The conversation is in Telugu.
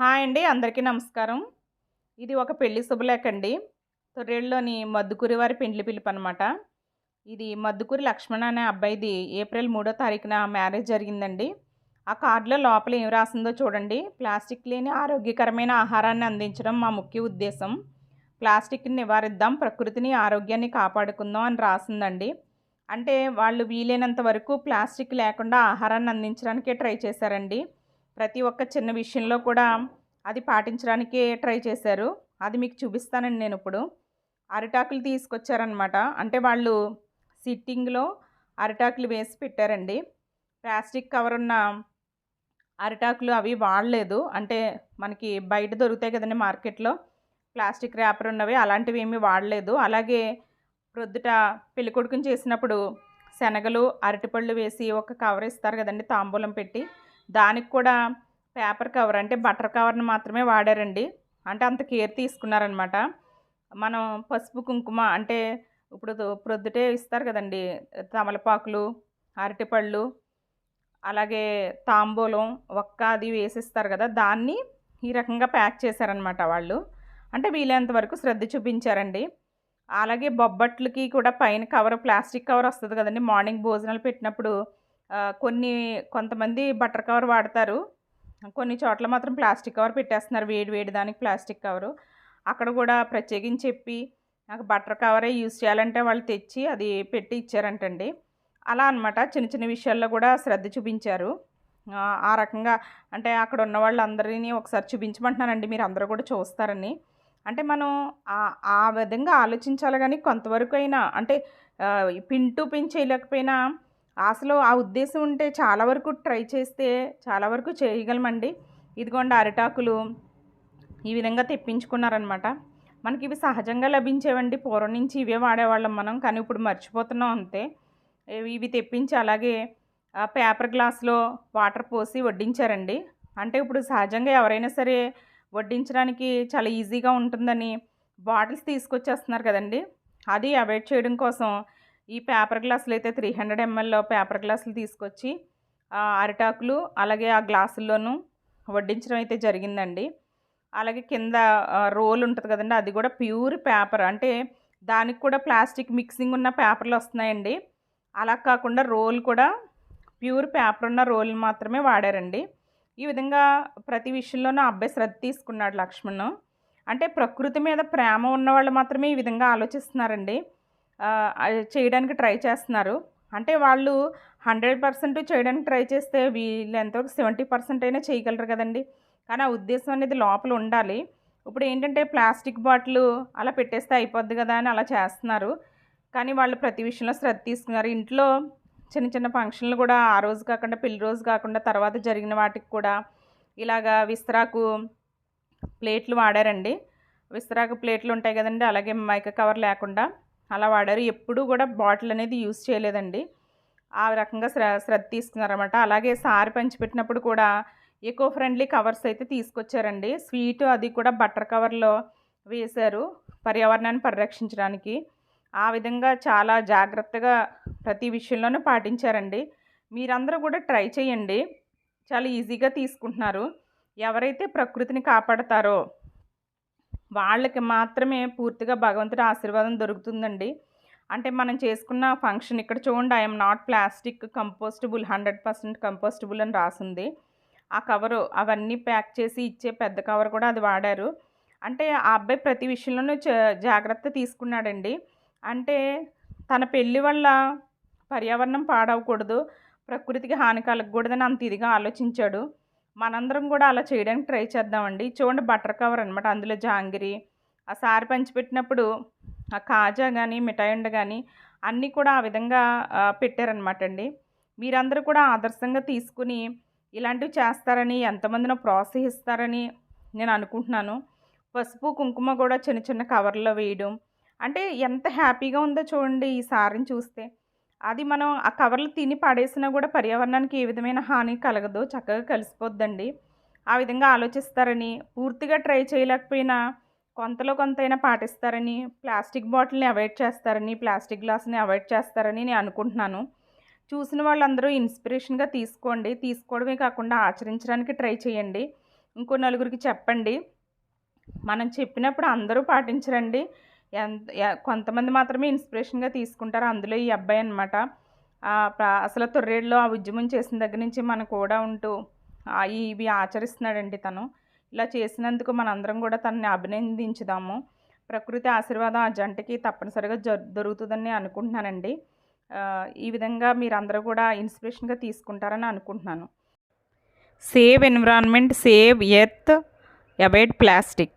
హాయ్ అండి అందరికీ నమస్కారం. ఇది ఒక పెళ్ళి శుభలేఖ అండి తొర్రేళ్ళలోని మద్దుకూరి వారి పెండ్లి పిలుపు అనమాట ఇది మద్దుకూరి లక్ష్మణ అనే అబ్బాయిది ఏప్రిల్ మూడో తారీఖున మ్యారేజ్ జరిగిందండి. ఆ కార్డులో లోపల ఏం రాసిందో చూడండి. ప్లాస్టిక్ లేని ఆరోగ్యకరమైన ఆహారాన్ని అందించడం మా ముఖ్య ఉద్దేశం. ప్లాస్టిక్ని నివారిద్దాం ప్రకృతిని ఆరోగ్యాన్ని కాపాడుకుందాం అని రాసిందండి. అంటే వాళ్ళు వీలైనంత వరకు ప్లాస్టిక్ లేకుండా ఆహారాన్ని అందించడానికే ట్రై చేశారండి. ప్రతి ఒక్క చిన్న విషయంలో కూడా అది పాటించడానికే ట్రై చేశారు. అది మీకు చూపిస్తానండి నేను ఇప్పుడు అరిటాకులు తీసుకొచ్చారనమాట అంటే వాళ్ళు సిట్టింగ్లో అరిటాకులు వేసి పెట్టారండి. ప్లాస్టిక్ కవర్ ఉన్న అరిటాకులు అవి వాడలేదు. అంటే మనకి బయట దొరుకుతాయి కదండి మార్కెట్లో. ప్లాస్టిక్ ర్యాపర్ ఉన్నవి అలాంటివి ఏమీ వాడలేదు. అలాగే ప్రొద్దుట పెళ్ళికొడుకుని చేసినప్పుడు శనగలు అరటిపళ్ళు వేసి ఒక కవర్ ఇస్తారు కదండి తాంబూలం పెట్టి. దానికి కూడా పేపర్ కవర్ అంటే బటర్ కవర్ని మాత్రమే వాడారండి. అంటే అంత కేర్ తీసుకున్నారనమాట. మనం పసుపు కుంకుమ అంటే ఇప్పుడు ప్రొద్దుటే ఇస్తారు కదండి. తమలపాకులు అరటిపళ్ళు అలాగే తాంబూలం ఒక్క అది వేసిస్తారు కదా. దాన్ని ఈ రకంగా ప్యాక్ చేశారనమాట వాళ్ళు. అంటే వీలైనంత వరకు శ్రద్ధ చూపించారండి. అలాగే బొబ్బట్లకి కూడా పైన కవర్ ప్లాస్టిక్ కవర్ వస్తుంది కదండి. మార్నింగ్ భోజనాలు పెట్టినప్పుడు కొన్ని కొంతమంది బటర్ కవర్ వాడతారు. కొన్ని చోట్ల మాత్రం ప్లాస్టిక్ కవర్ పెట్టేస్తున్నారు. వేడి వేడి దానికి ప్లాస్టిక్ కవరు. అక్కడ కూడా ప్రత్యేకించి చెప్పి నాకు బటర్ కవరే యూజ్ చేయాలంటే వాళ్ళు తెచ్చి అది పెట్టి ఇచ్చారంటండి. అలా అన్నమాట. చిన్న చిన్న విషయాల్లో కూడా శ్రద్ధ చూపించారు. ఆ, రకంగా అంటే అక్కడ ఉన్న వాళ్ళందరినీ ఒకసారి చూపించమంటున్నానండి. మీరు అందరూ కూడా చూస్తారని. అంటే మనం ఆ- విధంగా ఆలోచించాలి కానీ కొంతవరకు అయినా అంటే పిన్ టు పిన్ చేయలేకపోయినా అసలు ఆ ఉద్దేశం ఉంటే చాలా వరకు ట్రై చేస్తే చాలా వరకు చేయగలమండి. ఇదిగోండి అరిటాకులు ఈ విధంగా తెప్పించుకున్నారనమాట మనకి ఇవి సహజంగా లభించేవండి. పూర్వం నుంచి ఇవే వాడేవాళ్ళం మనం కానీ ఇప్పుడు మర్చిపోతున్నాం అంతే. ఇవి తెప్పించి అలాగే పేపర్ గ్లాస్లో వాటర్ పోసి వడ్డించారండి. అంటే ఇప్పుడు సహజంగా ఎవరైనా సరే వడ్డించడానికి చాలా ఈజీగా ఉంటుందని బాటిల్స్ తీసుకొచ్చేస్తున్నారు కదండి. అది అవాయిడ్ చేయడం కోసం ఈ పేపర్ గ్లాసులు అయితే త్రీ హండ్రెడ్ ఎంఎల్లో పేపర్ గ్లాసులు తీసుకొచ్చి అరిటాకులు అలాగే ఆ గ్లాసుల్లోనూ వడ్డించడం అయితే జరిగిందండి. అలాగే కింద రోల్ ఉంటుంది కదండి అది కూడా ప్యూర్ పేపర్ అంటే దానికి కూడా ప్లాస్టిక్ మిక్సింగ్ ఉన్న పేపర్లు వస్తున్నాయండి. అలా కాకుండా రోల్ కూడా ప్యూర్ పేపర్ ఉన్న రోల్ మాత్రమే వాడారండి. ఈ విధంగా ప్రతి విషయంలోనూ ఆ అబ్బాయి శ్రద్ధ తీసుకున్నాడు లక్ష్మణ్. అంటే ప్రకృతి మీద ప్రేమ ఉన్న వాళ్ళు మాత్రమే ఈ విధంగా ఆలోచిస్తున్నారండి. చేయడానికి ట్రై చేస్తున్నారు. అంటే వాళ్ళు హండ్రెడ్ పర్సెంట్ చేయడానికి ట్రై చేస్తే వీళ్ళు ఎంతవరకు సెవెంటీ పర్సెంట్ అయినా చేయగలరు కదండి. కానీ ఆ ఉద్దేశం అనేది లోపల ఉండాలి. ఇప్పుడు ఏంటంటే ప్లాస్టిక్ బాటిల్ అలా పెట్టేస్తే అయిపోద్ది కదా అని అలా చేస్తున్నారు. కానీ వాళ్ళు ప్రతి విషయంలో శ్రద్ధ తీసుకున్నారు. ఇంట్లో చిన్న చిన్న ఫంక్షన్లు కూడా ఆ రోజు కాకుండా పెళ్ళి రోజు కాకుండా తర్వాత జరిగిన వాటికి కూడా ఇలాగా విస్తరాకు ప్లేట్లు వాడారండి. విస్తరాకు ప్లేట్లు ఉంటాయి కదండి. అలాగే మైక కవర్ లేకుండా. అలా వాడారు. ఎప్పుడూ కూడా బాటిల్ అనేది యూజ్ చేయలేదండి. ఆ రకంగా శ్ర శ్రద్ధ తీసుకున్నారన్నమాట. అలాగే సారి పంచిపెట్టినప్పుడు కూడా ఎకో ఫ్రెండ్లీ కవర్స్ అయితే తీసుకొచ్చారండి. స్వీట్ అది కూడా బట్టర్ కవర్లో వేశారు పర్యావరణాన్ని పరిరక్షించడానికి. ఆ విధంగా చాలా జాగ్రత్తగా ప్రతి విషయంలోనూ పాటించారండి. మీరందరూ కూడా ట్రై చేయండి. చాలా ఈజీగా తీసుకుంటున్నారు. ఎవరైతే ప్రకృతిని కాపాడతారో వాళ్ళకి మాత్రమే పూర్తిగా భగవంతుడి ఆశీర్వాదం దొరుకుతుందండి. అంటే మనం చేసుకున్న ఫంక్షన్ ఇక్కడ చూడండి I am not plastic compostable hundred percent compostable అని రాసింది. ఆ కవరు అవన్నీ ప్యాక్ చేసి ఇచ్చే పెద్ద కవర్ కూడా అది వాడారు. అంటే ఆ అబ్బాయి ప్రతి విషయంలోనూ జాగ్రత్త తీసుకున్నాడండి. అంటే తన పెళ్ళి వల్ల పర్యావరణం పాడవకూడదు ప్రకృతికి హాని కలగకూడదని అంత ఇదిగా ఆలోచించాడు. మనందరం కూడా అలా చేయడానికి ట్రై చేద్దామండి. చూడండి బటర్ కవర్ అనమాట అందులో జాంగిరి ఆ సారి పంచిపెట్టినప్పుడు ఆ కాజా కానీ మిఠాయి ఉండ కానీ అన్నీ కూడా ఆ విధంగా పెట్టారనమాట అండి. మీరందరూ కూడా ఆదర్శంగా తీసుకుని ఇలాంటివి చేస్తారని ఎంతమందినో ప్రోత్సహిస్తారని నేను అనుకుంటున్నాను. పసుపు కుంకుమ కూడా చిన్న చిన్న కవర్లో వేయడం. అంటే ఎంత హ్యాపీగా ఉందో చూడండి ఈ సారిని చూస్తే. అది మనం ఆ కవర్లు తిని పడేసినా కూడా పర్యావరణానికి ఏ విధమైన హాని కలగదు చక్కగా కలిసిపోద్దండి. ఆ విధంగా ఆలోచిస్తారని పూర్తిగా ట్రై చేయలేకపోయినా కొంతలో కొంతైనా పాటిస్తారని ప్లాస్టిక్ బాటిల్ని అవాయిడ్ చేస్తారని ప్లాస్టిక్ గ్లాస్ని అవాయిడ్ చేస్తారని నేను అనుకుంటున్నాను. చూసిన వాళ్ళందరూ ఇన్స్పిరేషన్గా తీసుకోండి. తీసుకోవడమే కాకుండా ఆచరించడానికి ట్రై చేయండి. ఇంకో నలుగురికి చెప్పండి. మనం చెప్పినప్పుడు అందరూ పాటించరండి. ఎంత కొంతమంది మాత్రమే ఇన్స్పిరేషన్గా తీసుకుంటారు. అందులో ఈ అబ్బాయి అనమాట అసలు తొర్రేడులో ఆ ఉద్యమం చేసిన దగ్గర నుంచి మనం కూడా ఉంటూ ఇవి ఆచరిస్తున్నాడండి తను. ఇలా చేసినందుకు మనందరం కూడా తనని అభినందించుదాము. ప్రకృతి ఆశీర్వాదం ఆ జంటకి తప్పనిసరిగా జ దొరుకుతుందని అనుకుంటున్నానండి. ఈ విధంగా మీరందరూ కూడా ఇన్స్పిరేషన్గా తీసుకుంటారని అనుకుంటున్నాను. Save environment save earth avoid plastic.